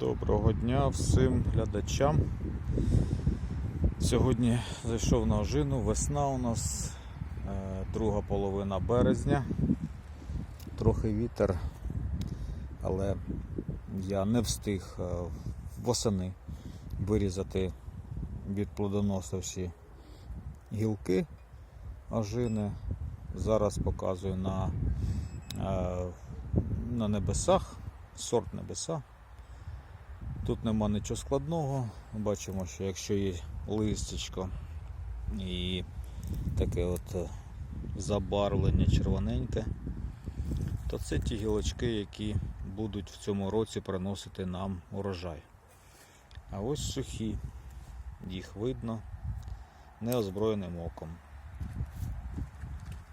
Доброго дня всім глядачам. Сьогодні зайшов на ожину, весна у нас, е, друга половина березня. Трохи вітер, але я не встиг е, восени вирізати від плодоноса всі гілки ожини. Зараз показую на, е, на небесах, сорт небеса. Тут нема нічого складного. Бачимо, що якщо є листячко і таке от е, забарвлення червоненьке, то це ті гілочки, які будуть в цьому році приносити нам урожай. А ось сухі, їх видно неозброєним оком.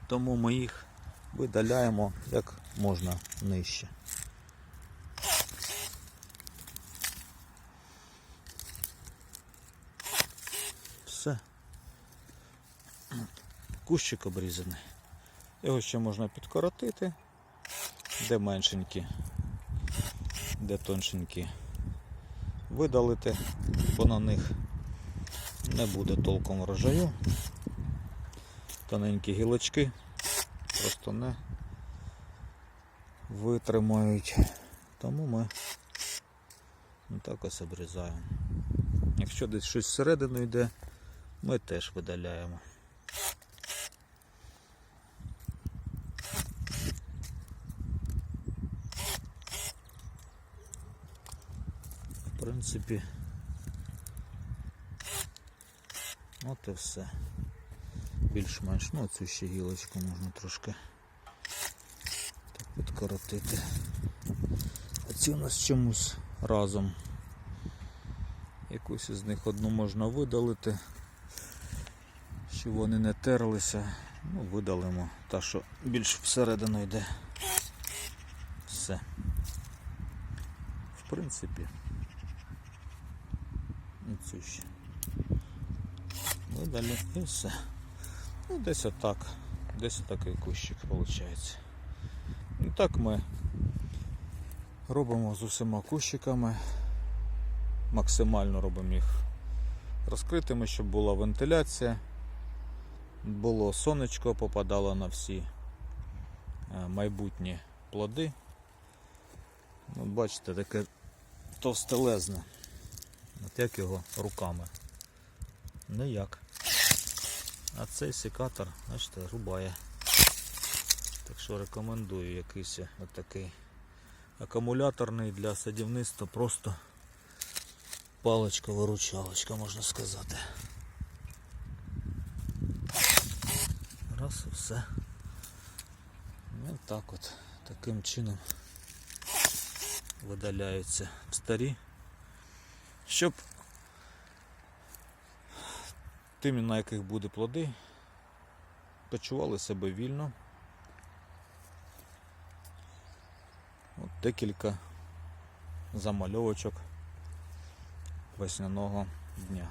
Тому ми їх видаляємо як можна нижче. Все. Кущик обрізаний. Його ще можна підкоротити, де меншенькі, де тоншенькі видалити, бо на них не буде толком врожаю. Тоненькі гілочки просто не витримають. Тому ми так ось обрізаємо. Якщо десь щось всередину йде, ми теж видаляємо. Принципі, от і все. Більш-менш, ну цю ще гілочку можна трошки так підкоротити. А ці у нас чомусь разом. Якусь із них одну можна видалити, щоб вони не терлися. Ну, видалимо та, що більш всередину йде. Все. В принципі. І цю ще. Видалі і все. Ну, десь отак. Десь отакий кущик виходить. І так ми робимо з усіма кущиками максимально робимо їх розкритими, щоб була вентиляція, було сонечко, попадало на всі е, майбутні плоди. От бачите, таке товстелезне. От як його руками. Ніяк. А цей секатор, бачите, рубає. Так що рекомендую якийсь отакий акумуляторний для садівництва просто паличка-виручалочка, можна сказати. Раз і все. Ну так от, таким чином видаляються старі, щоб тими, на яких буде плоди, почували себе вільно. От декілька замальовочок весняного дня.